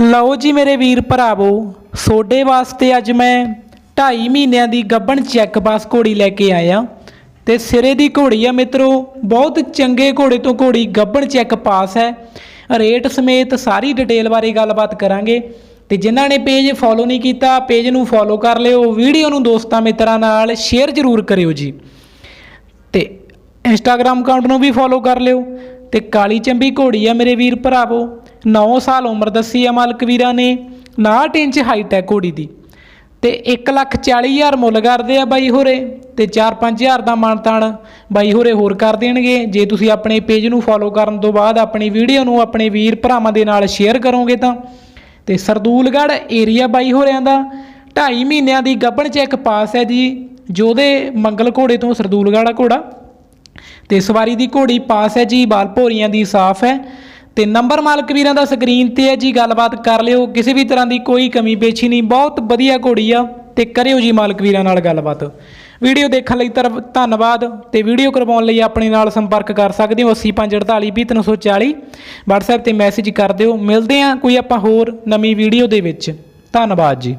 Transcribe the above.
ਲਓ ਜੀ ਮੇਰੇ ਵੀਰ ਭਰਾਵੋ, ਸੋਡੇ ਵਾਸਤੇ ਅੱਜ ਮੈਂ 2.5 ਮਹੀਨਿਆਂ ਦੀ ਗੱਬਣ ਚੈੱਕ ਪਾਸ ਘੋੜੀ ਲੈ ਕੇ ਆਇਆ। ਤੇ ਸਿਰੇ ਦੀ ਘੋੜੀ ਆ ਮਿੱਤਰੋ, ਬਹੁਤ ਚੰਗੇ ਘੋੜੇ ਤੋਂ ਘੋੜੀ ਗੱਬਣ ਚੈੱਕ ਪਾਸ ਹੈ। ਰੇਟ ਸਮੇਤ ਸਾਰੀ ਡਿਟੇਲ ਬਾਰੇ ਗੱਲਬਾਤ ਕਰਾਂਗੇ। ਤੇ ਜਿਨ੍ਹਾਂ ਨੇ ਪੇਜ ਫੋਲੋ ਨਹੀਂ ਕੀਤਾ, ਪੇਜ ਨੂੰ ਫੋਲੋ ਕਰ ਲਿਓ। ਵੀਡੀਓ ਨੂੰ ਦੋਸਤਾਂ ਮਿੱਤਰਾਂ ਨਾਲ ਸ਼ੇਅਰ ਜ਼ਰੂਰ ਕਰਿਓ ਜੀ। ਤੇ ਇੰਸਟਾਗ੍ਰam ਅਕਾਊਂਟ ਨੂੰ ਵੀ ਫੋਲੋ ਕਰ ਲਿਓ। ਤੇ ਕਾਲੀ ਚੰਬੀ ਘੋੜੀ ਆ ਮੇਰੇ ਵੀਰ ਭਰਾਵੋ 9 ਸਾਲ ਉਮਰ ਦੱਸੀ ਆ ਮਾਲਕ ਵੀਰਾਂ ਨੇ 59 ਇੰਚ ਹਾਈਟ ਹੈ ਘੋੜੀ ਦੀ। ਤੇ 140000 ਮੁੱਲ ਕਰਦੇ ਆ ਬਾਈ ਹੋਰੇ, ਤੇ 4-5000 ਦਾ ਮਾਨਤਾਨ ਬਾਈ ਹੋਰੇ ਹੋਰ ਕਰ ਦੇਣਗੇ। ਜੇ ਤੁਸੀਂ ਆਪਣੇ ਪੇਜ ਨੂੰ ਫੋਲੋ ਕਰਨ ਤੋਂ ਬਾਅਦ ਆਪਣੀ ਵੀਡੀਓ ਨੂੰ ਆਪਣੇ ਵੀਰ ਭਰਾਵਾਂ ਦੇ ਨਾਲ ਸ਼ੇਅਰ ਕਰੋਗੇ ਤਾਂ। ਤੇ ਸਰਦੂਲਗੜ੍ਹ ਏਰੀਆ ਬਾਈ ਹੋਰਿਆਂ ਦਾ 2.5 ਮਹੀਨਿਆਂ ਦੀ ਗੱਭਣ ਚੈੱਕ ਪਾਸ ਹੈ ਜੀ ਜੋਦੇ ਮੰਗਲ ਘੋੜੇ ਤੋਂ ਸਰਦੂਲਗੜ੍ਹ ਆ ਘੋੜਾ। ਤੇ ਸਵਾਰੀ ਦੀ ਘੋੜੀ ਪਾਸ ਹੈ ਜੀ, ਬਾਲ ਭੋਰੀਆਂ ਦੀ ਸਾਫ਼ ਹੈ। ਤੇ ਨੰਬਰ ਮਾਲਕ ਵੀਰਾਂ ਦਾ ਸਕਰੀਨ ਤੇ ਹੈ ਜੀ, ਗੱਲਬਾਤ ਕਰ ਲਿਓ। ਕਿਸੇ ਵੀ ਤਰ੍ਹਾਂ ਦੀ ਕੋਈ ਕਮੀ, ਪੇਸ਼ੀ ਨਹੀਂ। ਬਹੁਤ ਵਧੀਆ ਘੋੜੀ ਆ ਤੇ ਕਰਿਓ ਜੀ ਮਾਲਕ ਵੀਰਾਂ ਨਾਲ ਗੱਲਬਾਤ। ਵੀਡੀਓ ਦੇਖਣ ਲਈ ਧਰ- ਧੰਨਵਾਦ ਤੇ ਵੀਡੀਓ ਕਰਵਾਉਣ ਲਈ ਆਪਣੇ ਨਾਲ ਸੰਪਰਕ ਕਰ ਸਕਦੇ ਹੋ। 80548 WhatsApp ਤੇ ਮੈਸੇਜ ਕਰ ਦਿਓ। ਮਿਲਦੇ ਹਾਂ ਕੋਈ ਆਪਾਂ ਹੋਰ ਨਵੀਂ ਵੀਡੀਓ ਦੇ ਵਿੱਚ। ਧੰਨਵਾਦ ਜੀ।